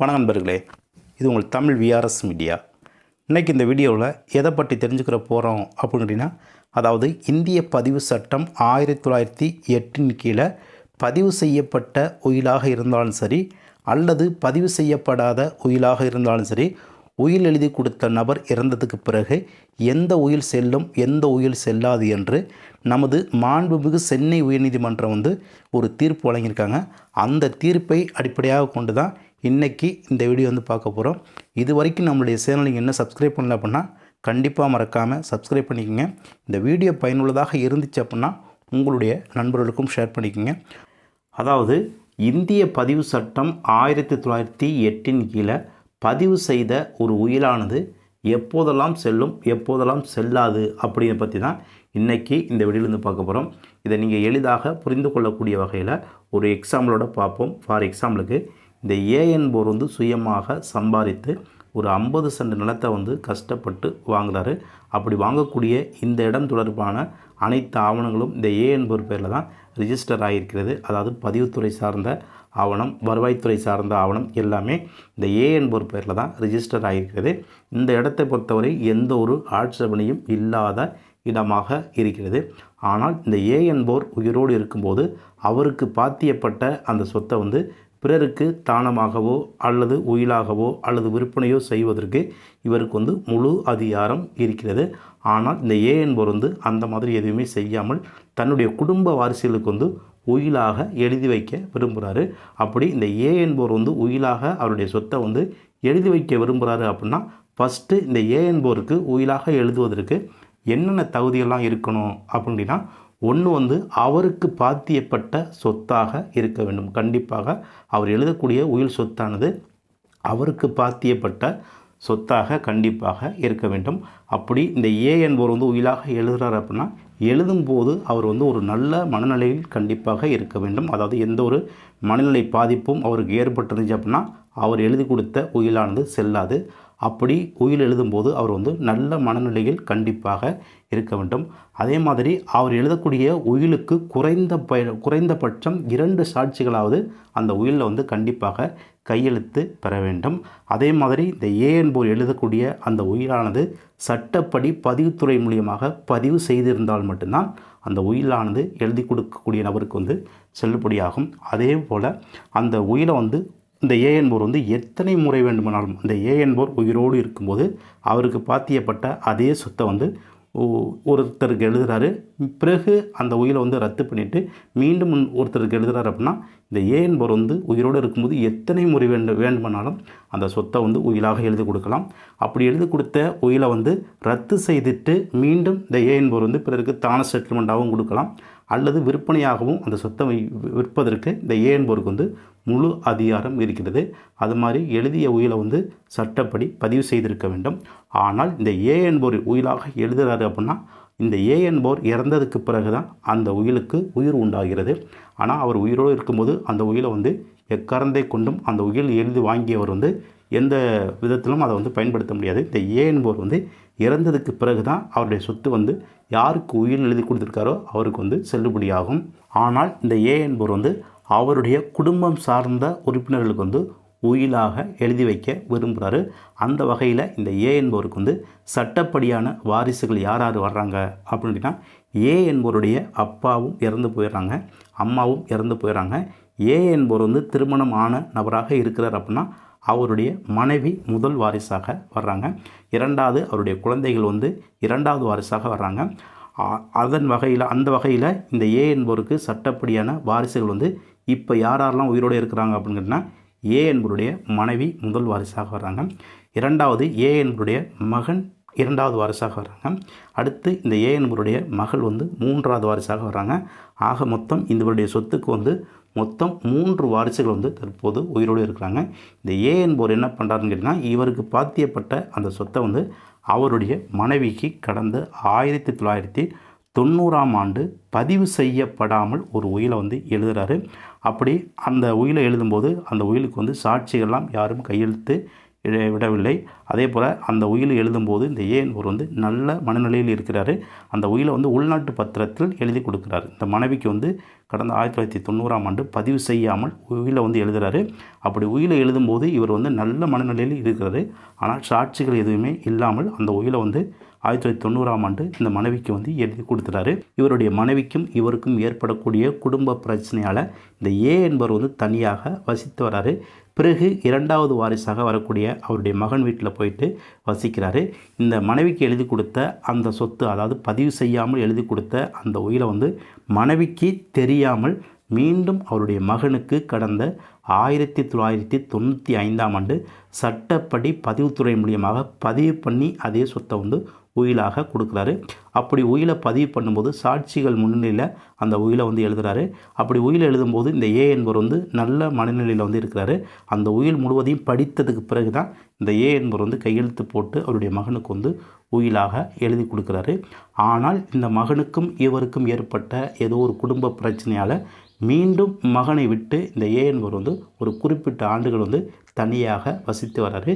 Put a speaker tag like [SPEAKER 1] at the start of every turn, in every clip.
[SPEAKER 1] வணக்கம் நண்பர்களே. இது உங்கள் தமிழ் விஆர்எஸ் மீடியா இன்றைக்கி இந்த வீடியோவில் எதை பற்றி தெரிஞ்சுக்கிற போகிறோம் அப்படின்னா அதாவது இந்திய பதிவு சட்டம் ஆயிரத்தி தொள்ளாயிரத்தி எட்டின் கீழே பதிவு செய்யப்பட்ட உயிலாக இருந்தாலும் சரி அல்லது பதிவு செய்யப்படாத உயிலாக இருந்தாலும் சரி உயில் எழுதி கொடுத்த நபர் இறந்ததுக்கு பிறகு எந்த உயில் செல்லும் எந்த உயில் செல்லாது என்று நமது மாண்புமிகு சென்னை உயர்நீதிமன்றம் வந்து ஒரு தீர்ப்பு வழங்கியிருக்காங்க. அந்த தீர்ப்பை அடிப்படையாக கொண்டு தான் இன்றைக்கி இந்த வீடியோ வந்து பார்க்க போகிறோம் இது வரைக்கும் நம்மளுடைய சேனல் நீங்கள் என்ன சப்ஸ்கிரைப் பண்ணல அப்படின்னா கண்டிப்பாக மறக்காமல் சப்ஸ்கிரைப் பண்ணிக்கோங்க. இந்த வீடியோ பயனுள்ளதாக இருந்துச்சு அப்படின்னா உங்களுடைய நண்பர்களுக்கும் ஷேர் பண்ணிக்கோங்க. அதாவது இந்திய பதிவு சட்டம் ஆயிரத்தி தொள்ளாயிரத்தி எட்டின் கீழே பதிவு செய்த ஒரு உயிலானது எப்போதெல்லாம் செல்லும் எப்போதெல்லாம் செல்லாது அப்படின்னு பற்றி தான் இன்றைக்கி இந்த வீடியோலேருந்து பார்க்க போகிறோம் இதை நீங்கள் எளிதாக புரிந்து கொள்ளக்கூடிய வகையில் ஒரு எக்ஸாம்பிளோட பார்ப்போம். ஃபார் எக்ஸாம்பிளுக்கு இந்த ஏஎன் போர் வந்து சுயமாக சம்பாதித்து ஒரு ஐம்பது சென்ட் நிலத்தை வந்து கஷ்டப்பட்டு வாங்குறாரு. அப்படி வாங்கக்கூடிய இந்த இடம் தொடர்பான அனைத்து ஆவணங்களும் இந்த ஏஎன் போர் பேரில் தான் ரிஜிஸ்டர் ஆகியிருக்கிறது. அதாவது பதிவுத்துறை சார்ந்த ஆவணம் வருவாய்த்துறை சார்ந்த ஆவணம் எல்லாமே இந்த ஏஎன் போர் பேரில் தான் ரிஜிஸ்டர் ஆகியிருக்கிறது. இந்த இடத்தை பொறுத்தவரை எந்த ஒரு ஆட்சேபனையும் இல்லாத இடமாக இருக்கிறது. ஆனால் இந்த ஏஎன் போர் உயிரோடு இருக்கும்போது அவருக்கு பாத்தியப்பட்ட அந்த சொத்தை வந்து பிறருக்கு தானமாகவோ அல்லது உயிலாகவோ அல்லது விற்பனையோ செய்வதற்கு இவருக்கு வந்து முழு அதிகாரம் இருக்கிறது. ஆனால் இந்த ஏஎன்போர் வந்து அந்த மாதிரி எதுவுமே செய்யாமல் தன்னுடைய குடும்ப வாரிசுகளுக்கு வந்து உயிலாக எழுதி வைக்க விரும்புகிறாரு அப்படி இந்த ஏஎன்போர் வந்து உயிலாக அவருடைய சொத்தை வந்து எழுதி வைக்க விரும்புகிறாரு அப்படின்னா ஃபஸ்ட்டு இந்த ஏஎன்போருக்கு உயிலாக எழுதுவதற்கு என்னென்ன தகுதியெல்லாம் இருக்கணும் அப்படின்னா ஒன்று வந்து அவருக்கு பாத்தியப்பட்ட சொத்தாக இருக்க வேண்டும். கண்டிப்பாக அவர் எழுதக்கூடிய உயில் சொத்தானது அவருக்கு பாத்தியப்பட்ட சொத்தாக கண்டிப்பாக இருக்க வேண்டும். அப்படி இந்த ஏ என்பவர் வந்து உயிலாக எழுதுகிறார் அப்படின்னா எழுதும்போது அவர் வந்து ஒரு நல்ல மனநிலையில் கண்டிப்பாக இருக்க வேண்டும். அதாவது எந்த ஒரு மனநிலை பாதிப்பும் அவருக்கு ஏற்பட்டிருந்துச்சு அப்படின்னா அவர் எழுதி கொடுத்த உயிலானது செல்லாது. அப்படி உயில் எழுதும்போது அவர் வந்து நல்ல மனநிலையில் கண்டிப்பாக இருக்க வேண்டும். அதே மாதிரி அவர் எழுதக்கூடிய உயிலுக்கு குறைந்த ப குறைந்தபட்சம் இரண்டு சாட்சிகளாவது அந்த உயிலில் வந்து கண்டிப்பாக கையெழுத்து பெற வேண்டும். அதே மாதிரி இந்த ஏஎன் என்போர் எழுதக்கூடிய அந்த உயிலானது சட்டப்படி பதிவுத்துறை மூலியமாக பதிவு செய்திருந்தால் மட்டும்தான் அந்த உயிலானது எழுதி கொடுக்கக்கூடிய நபருக்கு வந்து செல்லுபடியாகும். அதே போல் அந்த உயிலை வந்து இந்த ஏஎன் போர் வந்து எத்தனை முறை வேண்டுமானாலும் இந்த ஏஎன்போர் உயிரோடு இருக்கும்போது அவருக்கு பாத்தியப்பட்ட அதே சொத்தை வந்து ஒருத்தருக்கு எழுதுகிறாரு பிறகு அந்த உயிரை வந்து ரத்து பண்ணிவிட்டு மீண்டும் ஒருத்தருக்கு எழுதுகிறாரு அப்படின்னா இந்த ஏஎன் போர் வந்து உயிரோடு இருக்கும்போது எத்தனை முறை வேண்டு வேண்டுமானாலும் அந்த சொத்தை வந்து உயிலாக எழுதி கொடுக்கலாம். அப்படி எழுதி கொடுத்த உயிலை வந்து ரத்து செய்துட்டு மீண்டும் இந்த ஏஎன் போர் வந்து பிறருக்கு தான செட்டில்மெண்ட்டாகவும் கொடுக்கலாம். அல்லது விற்பனையாகவும் அந்த சொத்தை விற்பதற்கு இந்த ஏஎன் போருக்கு வந்து முழு அதிகாரம் இருக்கிறது. அது மாதிரி எழுதிய உயிலை வந்து சட்டப்படி பதிவு செய்திருக்க வேண்டும். ஆனால் இந்த ஏஎன் போர் உயிலாக எழுதுகிறாரு அப்படின்னா இந்த ஏ போர் இறந்ததுக்கு பிறகு தான் அந்த உயிலுக்கு உயிர் உண்டாகிறது. ஆனால் அவர் உயிரோடு இருக்கும்போது அந்த உயிலை வந்து எக்கரந்தை கொண்டும் அந்த உயில் எழுதி வாங்கியவர் வந்து எந்த விதத்திலும் அதை வந்து பயன்படுத்த முடியாது. இந்த ஏஎன் போர் வந்து இறந்ததுக்கு பிறகு தான் அவருடைய சொத்து வந்து யாருக்கு உயிர் எழுதி கொடுத்துருக்காரோ அவருக்கு வந்து செல்லுபடியாகும். ஆனால் இந்த ஏஎன் போர் வந்து அவருடைய குடும்பம் சார்ந்த உறுப்பினர்களுக்கு வந்து உயிலாக எழுதி வைக்க விரும்புகிறாரு அந்த வகையில் இந்த ஏ என்பவருக்கு வந்து சட்டப்படியான வாரிசுகள் யார் யார் வர்றாங்க அப்படின்னா ஏ என்பவருடைய அப்பாவும் இறந்து போயிடுறாங்க அம்மாவும் இறந்து போயிடுறாங்க. ஏ என்பவர் வந்து திருமணம் ஆன நபராக இருக்கிறார் அப்படின்னா அவருடைய மனைவி முதல் வாரிசாக வர்றாங்க. இரண்டாவது அவருடைய குழந்தைகள் வந்து இரண்டாவது வாரிசாக வர்றாங்க. அதன் வகையில் அந்த வகையில் இந்த ஏ என்பவருக்கு சட்டப்படியான வாரிசுகள் வந்து இப்போ யார் யாரெல்லாம் உயிரோடு இருக்கிறாங்க அப்படின்னா ஏ என்பவருடைய மனைவி முதல் வாரிசாக வர்றாங்க. இரண்டாவது ஏ என்பவருடைய மகன் இரண்டாவது வாரிசாக வர்றாங்க. அடுத்து இந்த ஏ என்பவருடைய மகள் வந்து மூன்றாவது வாரிசாக வர்றாங்க. ஆக மொத்தம் இந்தவருடைய சொத்துக்கு வந்து மொத்தம் மூன்று வாரிசுகள் வந்து தற்போது உயிரோடு இருக்கிறாங்க. இந்த ஏ என்பவர் என்ன பண்ணுறாருன்னு கேட்டிங்கன்னா இவருக்கு பாத்தியப்பட்ட அந்த சொத்தை வந்து அவருடைய மனைவிக்கு கடந்த ஆயிரத்தி தொள்ளாயிரத்தி தொண்ணூறாம் ஆண்டு பதிவு செய்யப்படாமல் ஒரு உயிலை வந்து எழுதுகிறாரு அப்படி அந்த உயிலை எழுதும்போது அந்த உயிலுக்கு வந்து சாட்சிகள்லாம் யாரும் கையெழுத்து விடவில்லை. அதே போல் அந்த உயில் எழுதும்போது இந்த ஏ என்பவர் வந்து நல்ல மனநிலையில் இருக்கிறாரு அந்த உயிலை வந்து உள்நாட்டு பத்திரத்தில் எழுதி கொடுக்குறாரு. இந்த மனைவிக்கு வந்து கடந்த ஆயிரத்தி தொள்ளாயிரத்தி தொண்ணூறாம் ஆண்டு பதிவு செய்யாமல் உயிலை வந்து எழுதுகிறாரு அப்படி உயிலை எழுதும்போது இவர் வந்து நல்ல மனநிலையில் இருக்கிறாரு. ஆனால் சாட்சிகள் எதுவுமே இல்லாமல் அந்த உயிலை வந்து ஆயிரத்தி தொள்ளாயிரத்தி தொண்ணூறாம் ஆண்டு இந்த மனைவிக்கு வந்து எழுதி கொடுத்துறாரு இவருடைய மனைவிக்கும் இவருக்கும் ஏற்படக்கூடிய குடும்ப பிரச்சனையால் இந்த ஏ என்பவர் வந்து தனியாக வசித்து வராரு. பிறகு இரண்டாவது வாரிசாக வரக்கூடிய அவருடைய மகன் வீட்டில் போயிட்டு வசிக்கிறாரு. இந்த மனைவிக்கு எழுதி கொடுத்த அந்த சொத்து அதாவது பதிவு செய்யாமல் எழுதி கொடுத்த அந்த உயிரை வந்து மனைவிக்கு தெரியாமல் மீண்டும் அவருடைய மகனுக்கு கடந்த ஆயிரத்தி தொள்ளாயிரத்தி தொண்ணூற்றி ஐந்தாம் ஆண்டு சட்டப்படி பதிவுத்துறை மூலியமாக பதிவு பண்ணி அதே சொத்தை வந்து உயிலாக கொடுக்குறாரு. அப்படி உயிலை பதிவு பண்ணும்போது சாட்சிகள் முன்னிலையில் அந்த உயிலை வந்து எழுதுகிறாரு அப்படி உயில் எழுதும்போது இந்த ஏ என்பவர் வந்து நல்ல மனநிலையில் வந்து இருக்கிறாரு. அந்த உயில் முழுவதையும் படித்ததுக்கு பிறகு தான் இந்த ஏ என்பவர் வந்து கையெழுத்து போட்டு அவருடைய மகனுக்கு வந்து உயிலாக எழுதி கொடுக்குறாரு. ஆனால் இந்த மகனுக்கும் இவருக்கும் ஏற்பட்ட ஏதோ ஒரு குடும்ப பிரச்சனையால் மீண்டும் மகனை விட்டு இந்த ஏ என்பவர் வந்து ஒரு குறிப்பிட்ட ஆண்டுகள் வந்து தனியாக வசித்து வர்றாரு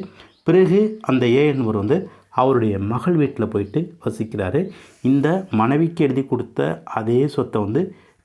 [SPEAKER 1] பிறகு அந்த ஏ என்பவர் வந்து அவருடைய மகள் வீட்டில் போயிட்டு வசிக்கிறாரு. இந்த மனைவிக்கு எழுதி கொடுத்த அதே சொத்தை வந்து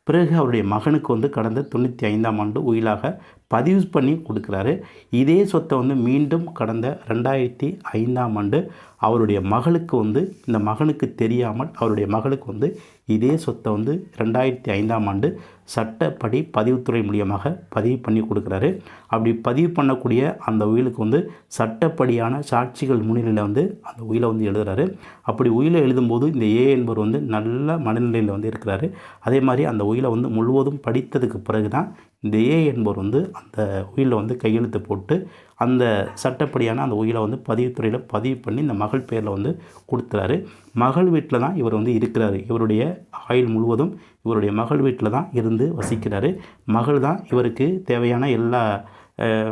[SPEAKER 1] பிறகு அவருடைய மகனுக்கு வந்து கடந்த தொண்ணூற்றி ஐந்தாம் ஆண்டு உயிலாக பதிவு பண்ணி கொடுக்குறாரு. இதே சொத்தை வந்து மீண்டும் கடந்த ரெண்டாயிரத்தி ஐந்தாம் ஆண்டு அவருடைய மகளுக்கு வந்து இந்த மகனுக்கு தெரியாமல் அவருடைய மகளுக்கு வந்து இதே சொத்தை வந்து ரெண்டாயிரத்தி ஐந்தாம் ஆண்டு சட்டப்படி பதிவுத்துறை மூலியமாக பதிவு பண்ணி கொடுக்குறாரு. அப்படி பதிவு பண்ணக்கூடிய அந்த உயிலுக்கு வந்து சட்டப்படியான சாட்சிகள் முன்னிலையில் வந்து அந்த உயிலை வந்து எழுதுறாரு. அப்படி உயிலை எழுதும்போது இந்த ஏ என்பவர் வந்து நல்ல மனநிலையில் வந்து இருக்கிறாரு. அதே மாதிரி அந்த உயிலை வந்து முழுவதும் படித்ததுக்கு பிறகு தான் இந்த ஏ என்பவர் வந்து அந்த உயிலில் வந்து கையெழுத்து போட்டு அந்த சட்டப்படியான அந்த உயிலை வந்து பதிவுத்துறையில் பதிவு பண்ணி இந்த மகள் பேரில் வந்து கொடுத்துறாரு மகள் வீட்டில் தான் இவர் வந்து இருக்கிறாரு. இவருடைய ஆயுள் முழுவதும் இவருடைய மகள் வீட்டில் தான் இருந்து வசிக்கிறாரு. மகள் தான் இவருக்கு தேவையான எல்லா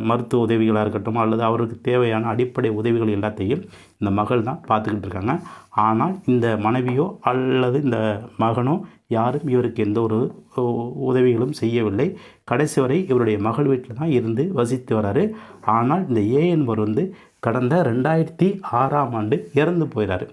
[SPEAKER 1] மருத்துவ உதவிகளாக இருக்கட்டும் அல்லது அவருக்கு தேவையான அடிப்படை உதவிகள் எல்லாத்தையும் இந்த மகள் தான் பார்த்துக்கிட்டு இருக்காங்க. ஆனால் இந்த மனைவியோ அல்லது இந்த மகனோ யாரும் இவருக்கு எந்த ஒரு உதவிகளும் செய்யவில்லை. கடைசி வரை இவருடைய மகள் வீட்டில் தான் இருந்து வசித்து வராரு. ஆனால் இந்த ஏ என்பவர் வந்து கடந்த ரெண்டாயிரத்தி ஆறாம் ஆண்டு இறந்து போயிறாரு.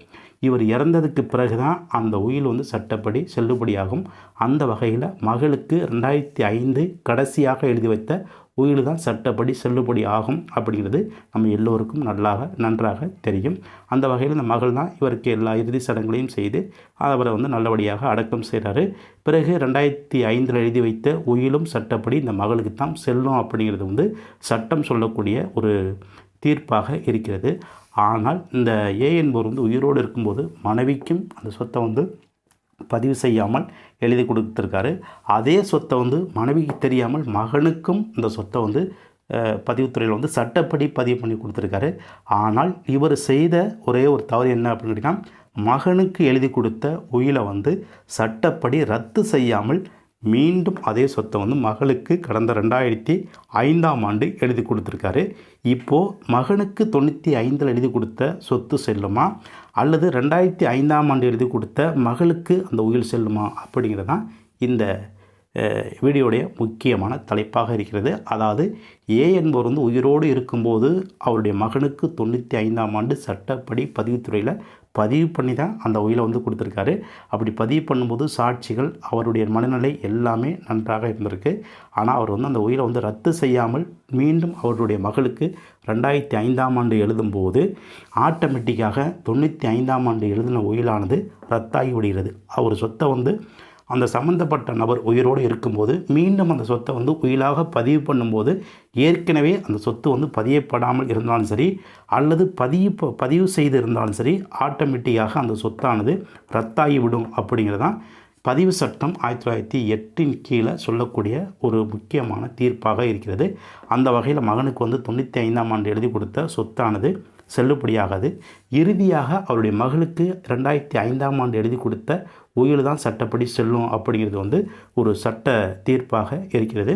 [SPEAKER 1] இவர் இறந்ததுக்கு பிறகு தான் அந்த உயில் வந்து சட்டப்படி செல்லுபடியாகும். அந்த வகையில் மகளுக்கு ரெண்டாயிரத்தி ஐந்து கடைசியாக எழுதி வைத்த உயில் தான் சட்டப்படி செல்லுபடி ஆகும் அப்படிங்கிறது நம்ம எல்லோருக்கும் நல்லாக நன்றாக தெரியும். அந்த வகையில் இந்த மகள் தான் இவருக்கு எல்லா இறுதி சடங்குகளையும் செய்து அவரை வந்து நல்லபடியாக அடக்கம் செய்கிறாரு பிறகு ரெண்டாயிரத்தி ஐந்தில் எழுதி வைத்த உயிலும் சட்டப்படி இந்த மகளுக்கு தான் செல்லும் அப்படிங்கிறது வந்து சட்டம் சொல்லக்கூடிய ஒரு தீர்ப்பாக இருக்கிறது. ஆனால் இந்த ஏ என்பவர் வந்து உயிரோடு இருக்கும்போது மனைவிக்கும் அந்த சொத்தை வந்து பதிவு செய்யாமல் எழுதி கொடுத்துருக்காரு. அதே சொத்தை வந்து மனைவிக்கு தெரியாமல் மகனுக்கும் இந்த சொத்தை வந்து பதிவுத்துறையில் வந்து சட்டப்படி பதிவு பண்ணி கொடுத்துருக்காரு. ஆனால் இவர் செய்த ஒரே ஒரு தவறு என்ன அப்படின்னு கேட்டிங்கன்னா மகனுக்கு எழுதி கொடுத்த உயிலை வந்து சட்டப்படி ரத்து செய்யாமல் மீண்டும் அதே சொத்தை வந்து மகளுக்கு கடந்த ரெண்டாயிரத்தி ஐந்தாம் ஆண்டு எழுதி கொடுத்துருக்காரு. இப்போது மகனுக்கு தொண்ணூற்றி ஐந்தில் எழுதி கொடுத்த சொத்து செல்லுமா? அல்லது ரெண்டாயிரத்தி ஐந்தாம் ஆண்டு எழுதி கொடுத்த மகளுக்கு அந்த உயில் செல்லுமா? அப்படிங்கிறது தான் இந்த வீடியோடைய முக்கியமான தலைப்பாக இருக்கிறது. அதாவது ஏ என்பவர் வந்து உயிரோடு இருக்கும்போது அவருடைய மகனுக்கு தொண்ணூற்றி ஐந்தாம் ஆண்டு சட்டப்படி பதிவுத்துறையில் பதிவு பண்ணி தான் அந்த உயிலை வந்து கொடுத்துருக்காரு. அப்படி பதிவு பண்ணும்போது சாட்சிகள் அவருடைய மனநிலை எல்லாமே நன்றாக இருந்திருக்கு. ஆனால் அவர் வந்து அந்த உயிலை வந்து ரத்து செய்யாமல் மீண்டும் அவருடைய மகளுக்கு ரெண்டாயிரத்தி ஐந்தாம் ஆண்டு எழுதும்போது ஆட்டோமேட்டிக்காக தொண்ணூற்றி ஐந்தாம் ஆண்டு எழுதின உயிலானது ரத்தாகி விடுகிறது. அவர் சொத்தை வந்து அந்த சம்மந்தப்பட்ட நபர் உயிரோடு இருக்கும்போது மீண்டும் அந்த சொத்தை வந்து உயிலாக பதிவு பண்ணும்போது ஏற்கனவே அந்த சொத்து வந்து பதியப்படாமல் இருந்தாலும் சரி அல்லது பதிவு பதிவு செய்து இருந்தாலும் சரி ஆட்டோமேட்டிக்காக அந்த சொத்தானது ரத்தாகி விடும் அப்படிங்கிறது தான் பதிவு சட்டம் ஆயிரத்தி தொள்ளாயிரத்தி எட்டின் கீழே சொல்லக்கூடிய ஒரு முக்கியமான தீர்ப்பாக இருக்கிறது. அந்த வகையில் மகனுக்கு வந்து தொண்ணூற்றி ஐந்தாம் ஆண்டு எழுதி கொடுத்த சொத்தானது செல்லுபடியாகாது. இறுதியாக அவருடைய மகளுக்கு ரெண்டாயிரத்தி ஐந்தாம் ஆண்டு எழுதி கொடுத்த உயில் தான் சட்டப்படி செல்லும் அப்படிங்கிறது வந்து ஒரு சட்ட தீர்ப்பாக இருக்கிறது.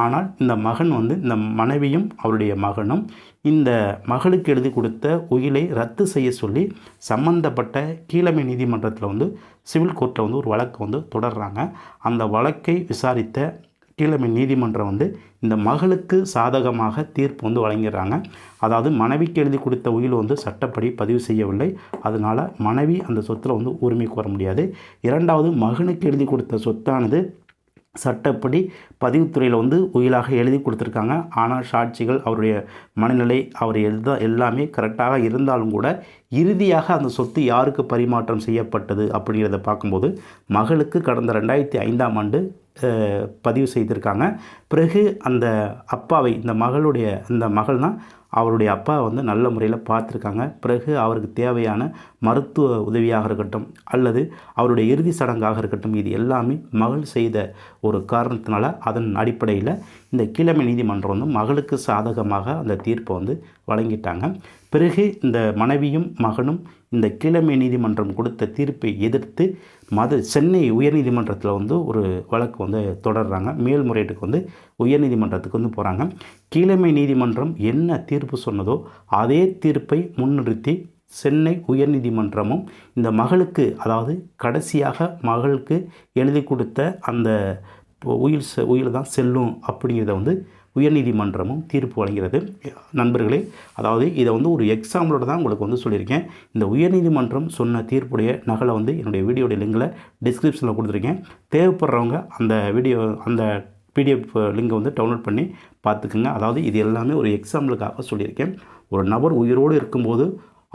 [SPEAKER 1] ஆனால் இந்த மகன் வந்து இந்த மனைவியும் அவருடைய மகனும் இந்த மகளுக்கு எழுதி கொடுத்த உயிலை ரத்து செய்ய சொல்லி சம்பந்தப்பட்ட கீழமை நீதிமன்றத்தில் வந்து சிவில் கோர்ட்டில் வந்து ஒரு வழக்கு வந்து தொடர்றாங்க. அந்த வழக்கை விசாரித்த கீழமை நீதிமன்றம் வந்து இந்த மகளுக்கு சாதகமாக தீர்ப்பு வந்து வழங்கிடுறாங்க. அதாவது மனைவிக்கு எழுதி கொடுத்த உயில் வந்து சட்டப்படி பதிவு செய்யவில்லை. அதனால் மனைவி அந்த சொத்தில் வந்து உரிமை கோர முடியாது. இரண்டாவது மகனுக்கு எழுதி கொடுத்த சொத்தானது சட்டப்படி பதிவுத்துறையில் வந்து உயிலாக எழுதி கொடுத்துருக்காங்க. ஆனால் சாட்சிகள் அவருடைய மனநிலை அவர் எழுத எல்லாமே கரெக்டாக இருந்தாலும் கூட இறுதியாக அந்த சொத்து யாருக்கு பரிமாற்றம் செய்யப்பட்டது அப்படிங்கிறத பார்க்கும்போது மகளுக்கு கடந்த ரெண்டாயிரத்தி ஐந்தாம் ஆண்டு பதிவு செய்திருக்காங்க. பிறகு அந்த அப்பாவை இந்த மகளுடைய அந்த மகள் தான் அவருடைய அப்பா வந்து நல்ல முறையில் பார்த்துருக்காங்க. பிறகு அவருக்கு தேவையான மருத்துவ உதவியாக இருக்கட்டும் அல்லது அவருடைய இறுதி சடங்காக இருக்கட்டும் இது எல்லாமே மகள் செய்த ஒரு காரணத்தினால அதன் அடிப்படையில் இந்த கீழமை நீதிமன்றம் வந்து மகளுக்கு சாதகமாக அந்த தீர்ப்பை வந்து வழங்கிட்டாங்க. பிறகு இந்த மனைவியும் மகனும் இந்த கீழமை நீதிமன்றம் கொடுத்த தீர்ப்பை எதிர்த்து மது சென்னை உயர்நீதிமன்றத்தில் வந்து ஒரு வழக்கு வந்து தொடர்றாங்க. மேல்முறையீட்டுக்கு வந்து உயர்நீதிமன்றத்துக்கு வந்து போகிறாங்க கீழமை நீதிமன்றம் என்ன தீர்ப்பு சொன்னதோ அதே தீர்ப்பை முன்னிறுத்தி சென்னை உயர்நீதிமன்றமும் இந்த மகளுக்கு அதாவது கடைசியாக மகளுக்கு எழுதி கொடுத்த அந்த உயிர் செ- உயிர் தான் செல்லும் அப்படிங்கிறத வந்து உயர்நீதிமன்றமும் தீர்ப்பு வழங்கிறது நண்பர்களே அதாவது இதை வந்து ஒரு எக்ஸாம்பிளோட தான் உங்களுக்கு வந்து சொல்லியிருக்கேன். இந்த உயர்நீதிமன்றம் சொன்ன தீர்ப்புடைய நகலை வந்து என்னுடைய வீடியோடைய லிங்கில் டிஸ்கிரிப்ஷனில் கொடுத்துருக்கேன். தேவைப்படுறவங்க அந்த வீடியோ அந்த பிடிஎஃப் லிங்கை வந்து டவுன்லோட் பண்ணி பார்த்துக்குங்க. அதாவது இது எல்லாமே ஒரு எக்ஸாம்பிளுக்காக சொல்லியிருக்கேன். ஒரு நபர் உயிரோடு இருக்கும்போது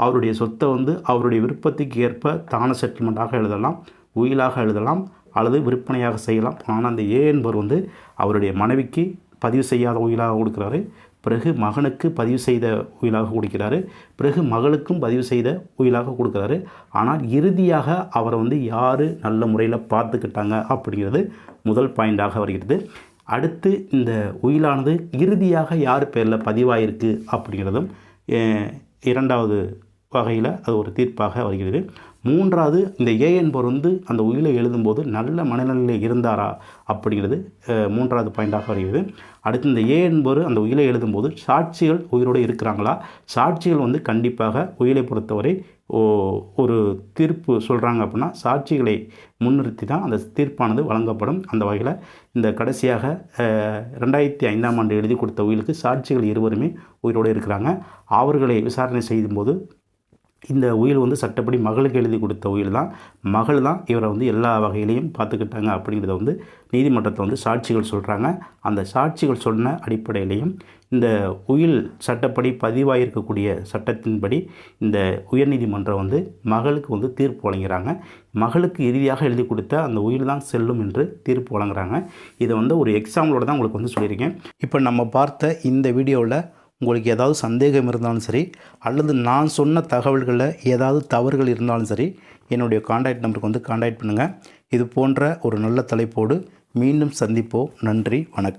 [SPEAKER 1] அவருடைய சொத்தை வந்து அவருடைய விருப்பத்துக்கு ஏற்ப தான செட்டில்மெண்ட்டாக எழுதலாம் உயிலாக எழுதலாம் அல்லது விற்பனையாக செய்யலாம். ஆனால் அந்த ஏ என்பவர் வந்து அவருடைய மனைவிக்கு பதிவு செய்யாத உயிலாக கொடுக்குறாரு. பிறகு மகனுக்கு பதிவு செய்த உயிலாக கொடுக்கிறாரு. பிறகு மகளுக்கும் பதிவு செய்த உயிலாக கொடுக்குறாரு. ஆனால் இறுதியாக அவரை வந்து யார் நல்ல முறையில் பார்த்துக்கிட்டாங்க அப்படிங்கிறது முதல் பாயிண்டாக வருகிறது. அடுத்து இந்த உயிலானது இறுதியாக யார் பேரில் பதிவாயிருக்கு அப்படிங்கிறதும் இரண்டாவது வகையில் அது ஒரு தீர்ப்பாக வருகிறது. மூன்றாவது இந்த ஏ என்பவர் வந்து அந்த உயிலை எழுதும்போது நல்ல மனநிலையில் இருந்தாரா அப்படிங்கிறது மூன்றாவது பாயிண்டாக வருகிறது. அடுத்து இந்த ஏ என்பவர் அந்த உயிலை எழுதும்போது சாட்சிகள் உயிரோடு இருக்கிறாங்களா? சாட்சிகள் வந்து கண்டிப்பாக உயிலை பொறுத்தவரை ஒரு தீர்ப்பு சொல்கிறாங்க அப்படின்னா சாட்சிகளை முன்னிறுத்தி தான் அந்த தீர்ப்பானது வழங்கப்படும். அந்த வகையில் இந்த கடைசியாக ரெண்டாயிரத்தி ஐந்தாம் ஆண்டு எழுதி கொடுத்த உயிலுக்கு சாட்சிகள் இருவருமே உயிரோடு இருக்கிறாங்க. அவர்களை விசாரணை செய்யும்போது இந்த உயில் வந்து சட்டப்படி மகளுக்கு எழுதி கொடுத்த உயில் தான். மகள் தான் இவரை வந்து எல்லா வகையிலையும் பார்த்துக்கிட்டாங்க அப்படிங்கிறத வந்து நீதிமன்றத்தை வந்து சாட்சிகள் சொல்கிறாங்க அந்த சாட்சிகள் சொன்ன அடிப்படையிலையும் இந்த உயில் சட்டப்படி பதிவாயிருக்கக்கூடிய சட்டத்தின்படி இந்த உயர்நீதிமன்றம் வந்து மகளுக்கு வந்து தீர்ப்பு வழங்குகிறாங்க மகளுக்கு இறுதியாக எழுதி கொடுத்த அந்த உயில் தான் செல்லும் என்று தீர்ப்பு வழங்குறாங்க. இதை வந்து ஒரு எக்ஸாம்பிளோட தான் உங்களுக்கு வந்து சொல்லியிருக்கேன். இப்போ நம்ம பார்த்த இந்த வீடியோவில் உங்களுக்கு ஏதாவது சந்தேகம் இருந்தாலும் சரி அல்லது நான் சொன்ன தகவல்களில் ஏதாவது தவறுகள் இருந்தாலும் சரி என்னுடைய காண்டாக்ட் நம்பருக்கு வந்து காண்டாக்ட் பண்ணுங்கள் இது போன்ற ஒரு நல்ல தலைப்போடு மீண்டும் சந்திப்போம். நன்றி வணக்கம்.